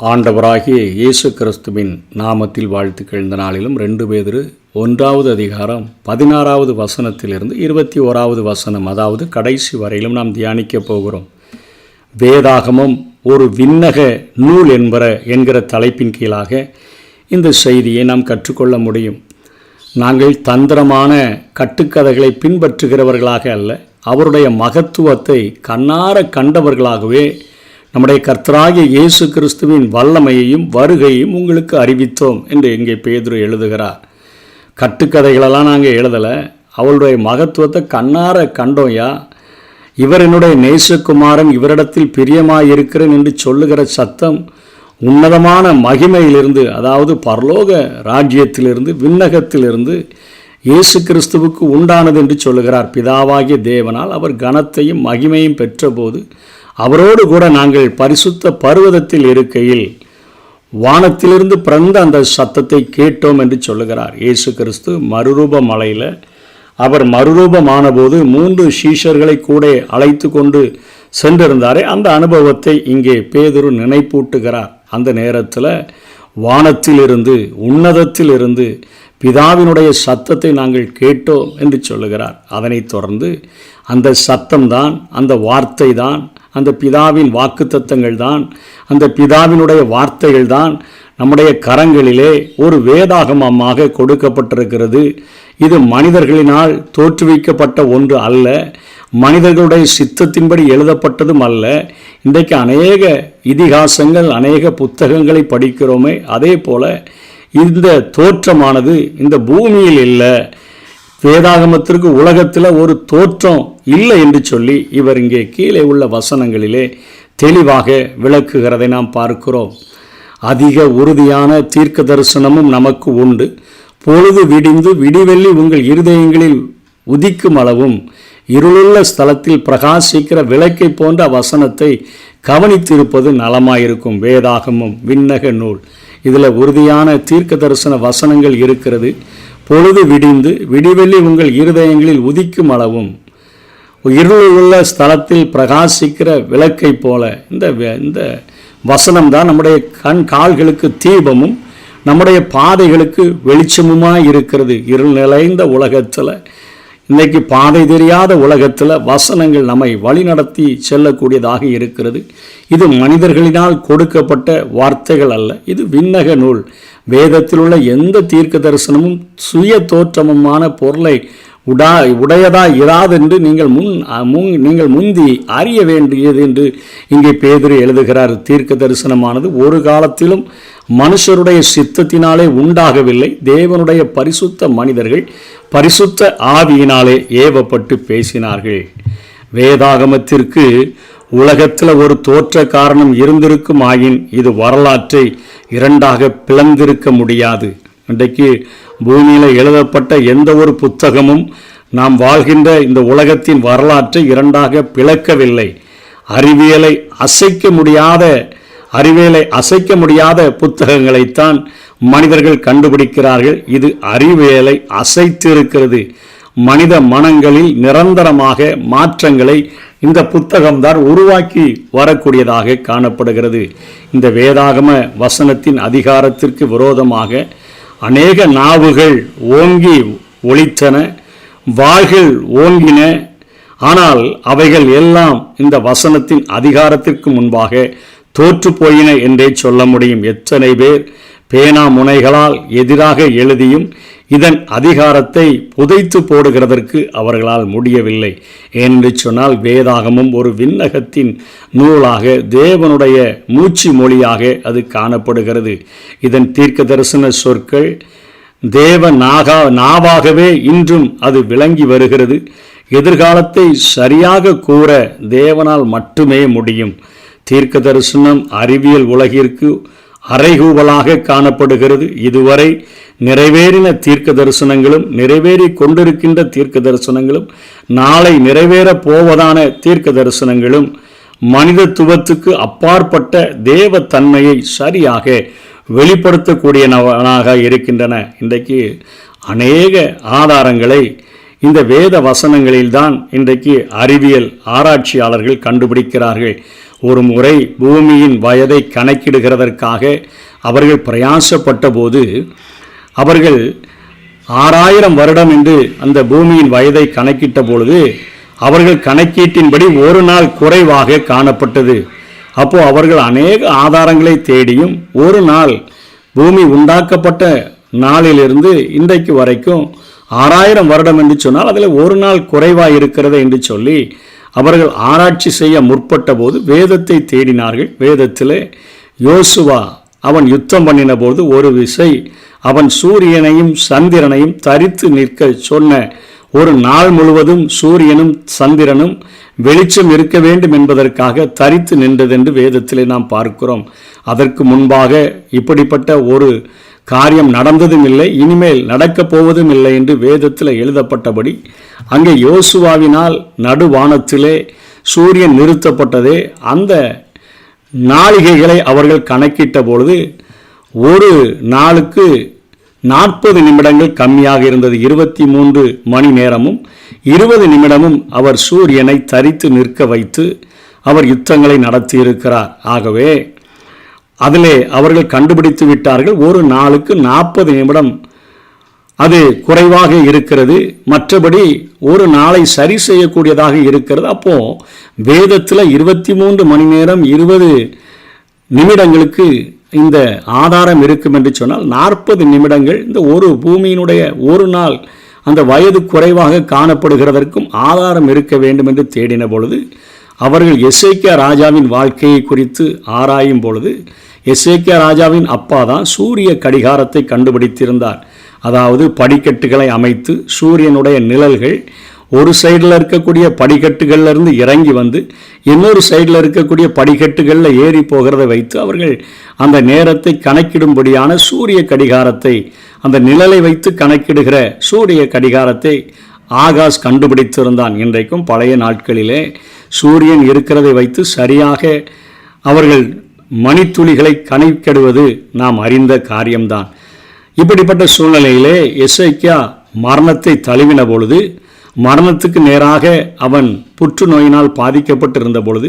ஆண்டவராகிய இயேசு கிறிஸ்துவின் நாமத்தில் வாழ்த்துக்கள். இந்த நாளிலும் ரெண்டு பேதிரு ஒன்றாவது அதிகாரம் பதினாறாவது வசனத்திலிருந்து இருபத்தி ஓராவது வசனம் அதாவது கடைசி வரையிலும் நாம் தியானிக்கப் போகிறோம். வேதாகமம் ஒரு விண்ணக நூல் என்பற என்கிற தலைப்பின் கீழாக இந்த செய்தியை நாம் கற்றுக்கொள்ள முடியும். நாங்கள் தந்திரமான கட்டுக்கதைகளை பின்பற்றுகிறவர்களாக அல்ல அவருடைய மகத்துவத்தை கண்ணார கண்டவர்களாகவே நம்முடைய கர்த்தராகிய இயேசு கிறிஸ்துவின் வல்லமையையும் வருகையையும் உங்களுக்கு அறிவித்தோம் என்று இங்கே பேதுரு எழுதுகிறார். கட்டுக்கதைகளெல்லாம் நாங்கள் எழுதலை. அவளுடைய மகத்துவத்தை கண்ணார கண்டோம்யா இவர் என்னுடைய நேசகுமாரன் இவரிடத்தில் பிரியமாயிருக்கிறேன் என்று சொல்லுகிற சத்தம் உன்னதமான மகிமையிலிருந்து அதாவது பரலோக ராஜ்யத்திலிருந்து விண்ணகத்திலிருந்து இயேசு கிறிஸ்துவுக்கு உண்டானது என்று சொல்லுகிறார். பிதாவாகிய தேவனால் அவர் கனத்தையும் மகிமையும் பெற்றபோது அவரோடு கூட நாங்கள் பரிசுத்த பருவதத்தில் இருக்கையில் வானத்திலிருந்து பிறந்த அந்த சத்தத்தை கேட்டோம் என்று சொல்லுகிறார். இயேசு கிறிஸ்து மறுரூப மலையில் அவர் மறுரூபமான போது மூன்று சீஷர்களை கூட அழைத்து கொண்டு சென்றிருந்தாரே. அந்த அனுபவத்தை இங்கே பேதுரு நினைப்பூட்டுகிறார். அந்த நேரத்தில் வானத்திலிருந்து உன்னதத்திலிருந்து பிதாவினுடைய சத்தத்தை நாங்கள் கேட்டோம் என்று சொல்லுகிறார். அதனைத் தொடர்ந்து அந்த சத்தம்தான் அந்த வார்த்தை தான் அந்த பிதாவின் வாக்குத்தத்தங்கள் தான் அந்த பிதாவினுடைய வார்த்தைகள் தான் நம்முடைய கரங்களிலே ஒரு வேதாகமமாக கொடுக்கப்பட்டிருக்கிறது. இது மனிதர்களினால் தோற்றுவிக்கப்பட்ட ஒன்று அல்ல மனிதர்களுடைய சித்தத்தின்படி எழுதப்பட்டதும் அல்ல. இன்றைக்கு அநேக இதிகாசங்கள் அநேக புத்தகங்களை படிக்கிறோமே அதே போல இந்த தோற்றமானது இந்த பூமியில் இல்லை. வேதாகமத்திற்கு உலகத்தில் ஒரு தோற்றம் இல்லை என்று சொல்லி இவர் இங்கே கீழே உள்ள வசனங்களிலே தெளிவாக விளக்குகிறதை நாம் பார்க்கிறோம். அதிக உறுதியான தீர்க்க தரிசனமும் நமக்கு உண்டு. பொழுது விடிந்து விடிவெள்ளி உங்கள் இருதயங்களில் உதிக்கும் அளவும் இருளுள்ள ஸ்தலத்தில் பிரகாசிக்கிற விளக்கை போன்ற வசனத்தை கவனித்திருப்பது நலமாயிருக்கும். வேதாகமும் விண்ணக நூல். இதில் உறுதியான தீர்க்க தரிசன வசனங்கள் இருக்கிறது. பொழுது விடிந்து விடிவெள்ளி உங்கள் இருதயங்களில் உதிக்கும் அளவும் இருளுள்ள ஸ்தலத்தில் பிரகாசிக்கிற விளக்கை போல இந்த இந்த வசனம் தான் நம்முடைய கண் கால்களுக்கு தீபமும் நம்முடைய பாதைகளுக்கு வெளிச்சமுமாக இருக்கிறது. இருள் நிலைந்த உலகத்தில் இன்றைக்கு பாதை தெரியாத உலகத்தில் வசனங்கள் நம்மை வழிநடத்தி செல்லக்கூடியதாக இருக்கிறது. இது மனிதர்களினால் கொடுக்கப்பட்ட வார்த்தைகள் அல்ல. இது விண்ணக நூல். வேதத்தில் உள்ள எந்த தீர்க்க தரிசனமும் சுய தோற்றமுமான பொருளை உடா உடையதா இராதென்று நீங்கள் முன் முன் நீங்கள் முந்தி அறிய வேண்டியது என்று இங்கே பேதிரி எழுதுகிறார். தீர்க்க தரிசனமானது ஒரு காலத்திலும் மனுஷருடைய சித்தத்தினாலே உண்டாகவில்லை. தேவனுடைய பரிசுத்த மனிதர்கள் பரிசுத்த ஆவியினாலே ஏவப்பட்டு பேசினார்கள். வேதாகமத்திற்கு உலகத்தில் ஒரு தோற்ற காரணம் இருந்திருக்கும் ஆயின் இது வரலாற்றை இரண்டாக பிளந்திருக்க முடியாது. இன்றைக்கு பூமியில் எழுதப்பட்ட எந்த ஒரு புத்தகமும் நாம் வாழ்கின்ற இந்த உலகத்தின் வரலாற்றை இரண்டாக பிளக்கவில்லை. அறிவியலை அசைக்க முடியாத அறிவியலை அசைக்க முடியாத புத்தகங்களைத்தான் மனிதர்கள் கண்டுபிடிக்கிறார்கள். இது அறிவியலை அசைத்து இருக்கிறது மனித மனங்களில் நிரந்தரமாக மாற்றங்களை இந்த புத்தகம்தான் உருவாக்கி வரக்கூடியதாக காணப்படுகிறது. இந்த வேதாகம வசனத்தின் அதிகாரத்திற்கு விரோதமாக அநேக நாவுகள் ஓங்கி ஒளித்தன வாள்கள் ஓங்கின. ஆனால் அவைகள் எல்லாம் இந்த வசனத்தின் அதிகாரத்திற்கு முன்பாக தோற்று போயின என்றே சொல்ல முடியும். எத்தனை பேர் பேனா முனைகளால் எதிராக எழுதியும் இதன் அதிகாரத்தை புதைத்து போடுகிறதற்கு அவர்களால் முடியவில்லை. என்று சொன்னால் வேதாகமும் ஒரு விண்ணகத்தின் நூலாக தேவனுடைய மூச்சு மொழியாக அது காணப்படுகிறது. இதன் தீர்க்க தரிசன சொற்கள் தேவ நாகா நாவாகவே இன்றும் அது விளங்கி வருகிறது. எதிர்காலத்தை சரியாக கூற தேவனால் மட்டுமே முடியும். தீர்க்க தரிசனம் அறிவியல் உலகிற்கு அறைகூவலாக காணப்படுகிறது. இதுவரை நிறைவேறின தீர்க்க தரிசனங்களும் நிறைவேறி கொண்டிருக்கின்ற தீர்க்க தரிசனங்களும் நாளை நிறைவேறப் போவதான தீர்க்க தரிசனங்களும் மனிதத்துவத்துக்கு அப்பாற்பட்ட தேவ தன்மையை சரியாக வெளிப்படுத்தக்கூடியனவனாக இருக்கின்றன. இன்றைக்கு அநேக ஆதாரங்களை இந்த வேத வசனங்களில்தான் இன்றைக்கு அறிவியல் ஆராய்ச்சியாளர்கள் கண்டுபிடிக்கிறார்கள். ஒரு முறை பூமியின் வயதை கணக்கிடுகிறதற்காக அவர்கள் பிரயாசப்பட்ட போது அவர்கள் ஆறாயிரம் வருடம் என்று அந்த பூமியின் வயதை கணக்கிட்ட பொழுது அவர்கள் கணக்கீட்டின்படி ஒரு நாள் குறைவாக காணப்பட்டது. அப்போ அவர்கள் அநேக ஆதாரங்களை தேடியும் ஒரு நாள் பூமி உண்டாக்கப்பட்ட நாளிலிருந்து இன்றைக்கு வரைக்கும் ஆறாயிரம் வருடம் என்று சொன்னால் அதில் ஒரு நாள் குறைவாக இருக்கிறது என்று சொல்லி அவர்கள் ஆராய்ச்சி செய்ய முற்பட்ட போது வேதத்தை தேடினார்கள். வேதத்திலே யோசுவா அவன் யுத்தம் பண்ணின போது ஒரு விசை அவன் சூரியனையும் சந்திரனையும் தரித்து நிற்க சொன்ன ஒரு நாள் முழுவதும் சூரியனும் சந்திரனும் வெளிச்சம் இருக்க வேண்டும் என்பதற்காக தரித்து நின்றதென்று வேதத்திலே நாம் பார்க்கிறோம். அதற்கு முன்பாக இப்படிப்பட்ட ஒரு காரியம் நடந்ததும் இல்லை இனிமேல் நடக்கப் போவதும் இல்லை என்று வேதத்தில் எழுதப்பட்டபடி அங்கே யோசுவாவினால் நடுவானத்திலே சூரியன் நிறுத்தப்பட்டதே அந்த நாளிகைகளை அவர்கள் கணக்கிட்ட பொழுது ஒரு நாளுக்கு நாற்பது நிமிடங்கள் கம்மியாக இருந்தது. இருபத்தி மூன்று மணி நேரமும் இருபது நிமிடமும் அவர் சூரியனை தரித்து நிற்க வைத்து அவர் யுத்தங்களை நடத்தியிருக்கிறார். ஆகவே அதிலே அவர்கள் கண்டுபிடித்து விட்டார்கள். ஒரு நாளுக்கு நாற்பது நிமிடம். அது குறைவாக இருக்கிறது. மற்றபடி ஒரு நாளை சரி செய்யக்கூடியதாக இருக்கிறது. அப்போது வேதத்தில் இருபத்தி மூன்று மணி நேரம் இருபது நிமிடங்களுக்கு இந்த ஆதாரம் இருக்கும் என்று சொன்னால் நாற்பது நிமிடங்கள் இந்த ஒரு பூமியினுடைய ஒரு நாள் அந்த வயது குறைவாக காணப்படுகிறதற்கும் ஆதாரம் இருக்க வேண்டும் என்று தேடின பொழுது அவர்கள் எஸ்ஐகே ராஜாவின் வாழ்க்கையை குறித்து ஆராயும் பொழுது எஸ்ஏகே ராஜாவின் அப்பா தான் சூரிய கடிகாரத்தை கண்டுபிடித்திருந்தார். அதாவது படிக்கட்டுகளை அமைத்து சூரியனுடைய நிழல்கள் ஒரு சைடில் இருக்கக்கூடிய படிக்கட்டுகள்லேருந்து இறங்கி வந்து இன்னொரு சைடில் இருக்கக்கூடிய படிக்கட்டுகளில் ஏறி போகிறதை வைத்து அவர்கள் அந்த நேரத்தை கணக்கிடும்படியான சூரிய கடிகாரத்தை அந்த நிழலை வைத்து கணக்கிடுகிற சூரிய கடிகாரத்தை ஆகாஷ் கண்டுபிடித்திருந்தான். இன்றைக்கும் பழைய நாட்களிலே சூரியன் இருக்கிறதை வைத்து சரியாக அவர்கள் மணித்துளிகளை கணக்கெடுவது நாம் அறிந்த காரியம்தான். இப்படிப்பட்ட சூழ்நிலையிலே எஸ்ஐக்கியா மரணத்தை தழுவின பொழுது மரணத்துக்கு நேராக அவன் புற்றுநோயினால் பாதிக்கப்பட்டிருந்த பொழுது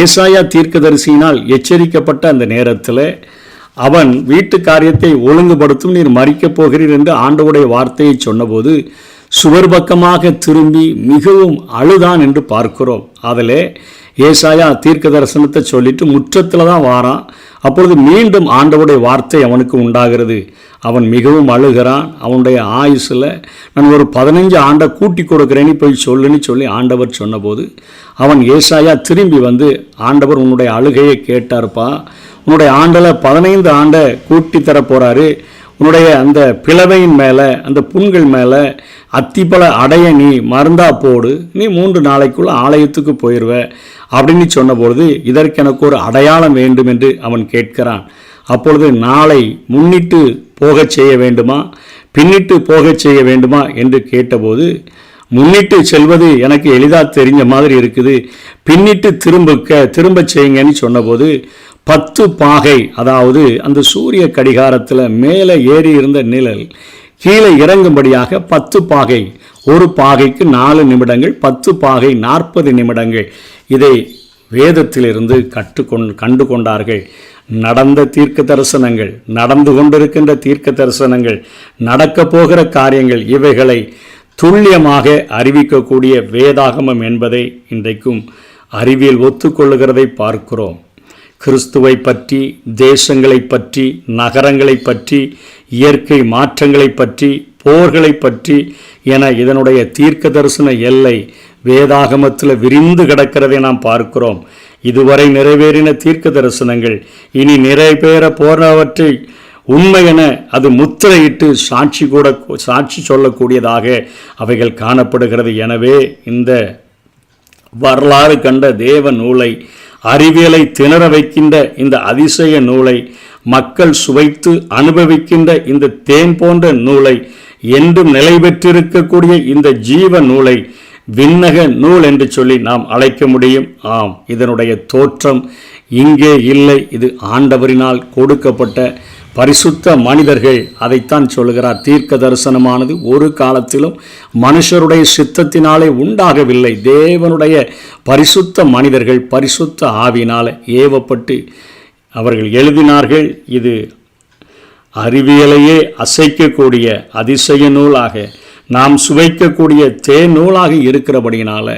ஏசாயா தீர்க்கதரிசியினால் எச்சரிக்கப்பட்ட அந்த நேரத்தில் அவன் வீட்டு காரியத்தை ஒழுங்குபடுத்தும் நீர் மறிக்கப் போகிறீர் என்று ஆண்டவுடைய வார்த்தையை சொன்னபோது சுவர் பக்கமாக திரும்பி மிகவும் அழுதான் என்று பார்க்கிறோம். அதிலே ஏசாயா தீர்க்க தரிசனத்தை சொல்லிட்டு முற்றத்தில் தான் வாரான். அப்பொழுது மீண்டும் ஆண்டவுடைய வார்த்தை அவனுக்கு உண்டாகிறது. அவன் மிகவும் அழுகிறான். அவனுடைய ஆயுசில் நான் ஒரு பதினஞ்சு ஆண்டை கூட்டி கொடுக்குறேன்னு போய் சொல்லுன்னு சொல்லி ஆண்டவர் சொன்னபோது அவன் ஏசாயா திரும்பி வந்து ஆண்டவர் உன்னுடைய அழுகையை கேட்டார்ப்பா. உன்னுடைய ஆண்டில் பதினைந்து ஆண்டை கூட்டி தர போகிறாரு உன்னுடைய அந்த பிளவையின் மேலே அந்த புண்கள் மேலே அத்திப்பழ அடைய நீ மருந்தா போடு. நீ மூன்று நாளைக்குள்ள ஆலயத்துக்கு போயிடுவ அப்படின்னு சொன்னபொழுது இதற்கு எனக்கு ஒரு அடையாளம் வேண்டும் என்று அவன் கேட்கிறான். அப்பொழுது நாளை முன்னிட்டு போகச் செய்ய வேண்டுமா? பின்னிட்டு போகச் செய்ய வேண்டுமா? என்று கேட்டபோது முன்னிட்டு செல்வது எனக்கு எளிதாக தெரிஞ்ச மாதிரி இருக்குது. பின்னிட்டு திரும்ப திரும்ப செய்யுங்கன்னு சொன்னபோது பத்து பாகை அதாவது அந்த சூரிய கடிகாரத்தில் மேலே ஏறி இருந்த நிழல் கீழே இறங்கும்படியாக பத்து பாகை ஒரு பாகைக்கு நாலு நிமிடங்கள் பத்து பாகை நாற்பது நிமிடங்கள் இதை வேதத்திலிருந்து கற்றுக்கொண் கண்டு கொண்டார்கள் நடந்த தீர்க்க தரிசனங்கள் நடந்து கொண்டிருக்கின்ற தீர்க்க தரிசனங்கள் நடக்கப் போகிற காரியங்கள் இவைகளை துல்லியமாக அறிவிக்கக்கூடிய வேதாகமம் என்பதை இன்றைக்கும் அறிவியல் ஒத்துக்கொள்ளுகிறதை பார்க்கிறோம். கிறிஸ்துவை பற்றி தேசங்களை பற்றி நகரங்களை பற்றி இயற்கை மாற்றங்களை பற்றி போர்களை பற்றி என இதனுடைய தீர்க்க தரிசன எல்லை வேதாகமத்தில் விரிந்து கிடக்கிறதை நாம் பார்க்கிறோம். இதுவரை நிறைவேறின தீர்க்க தரிசனங்கள். இனி நிறைவேற போறவற்றை உண்மை என அது முத்திரையிட்டு சாட்சி கூட சாட்சி சொல்லக்கூடியதாக அவைகள் காணப்படுகிறது. எனவே இந்த வரலாறு கண்ட தேவ நூலை அறிவியலை திணற வைக்கின்ற இந்த அதிசய நூலை மக்கள் சுவைத்து அனுபவிக்கின்ற இந்த தேன் போன்ற நூலை என்றும் நிலை பெற்றிருக்கக்கூடிய இந்த ஜீவ நூலை விண்ணக நூல் என்று சொல்லி நாம் அழைக்க முடியும். ஆம் இதனுடைய தோற்றம் இங்கே இல்லை. இது ஆண்டவரினால் கொடுக்கப்பட்ட பரிசுத்த மனிதர்கள் அதைத்தான் சொல்கிறார் தீர்க்க தரிசனமானது ஒரு காலத்திலும் மனுஷருடைய சித்தத்தினாலே உண்டாகவில்லை. தேவனுடைய பரிசுத்த மனிதர்கள் பரிசுத்த ஆவினால் ஏவப்பட்டு அவர்கள் எழுதினார்கள். இது அறிவியலையே அசைக்கக்கூடிய அதிசய நூலாக நாம் சுவைக்கக்கூடிய தேன் நூலாக இருக்கிறபடியினால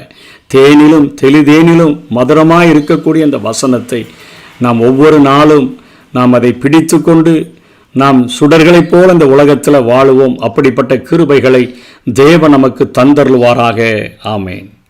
தேனிலும் தெளிதேனிலும் மதுரமாக இருக்கக்கூடிய அந்த வசனத்தை நாம் ஒவ்வொரு நாளும் நாம் அதை பிடித்து கொண்டு நாம் சுடர்களைப் போல் இந்த உலகத்தில் வாழுவோம். அப்படிப்பட்ட கிருபைகளை தேவ நமக்கு தந்தருள்வாராக. ஆமேன்.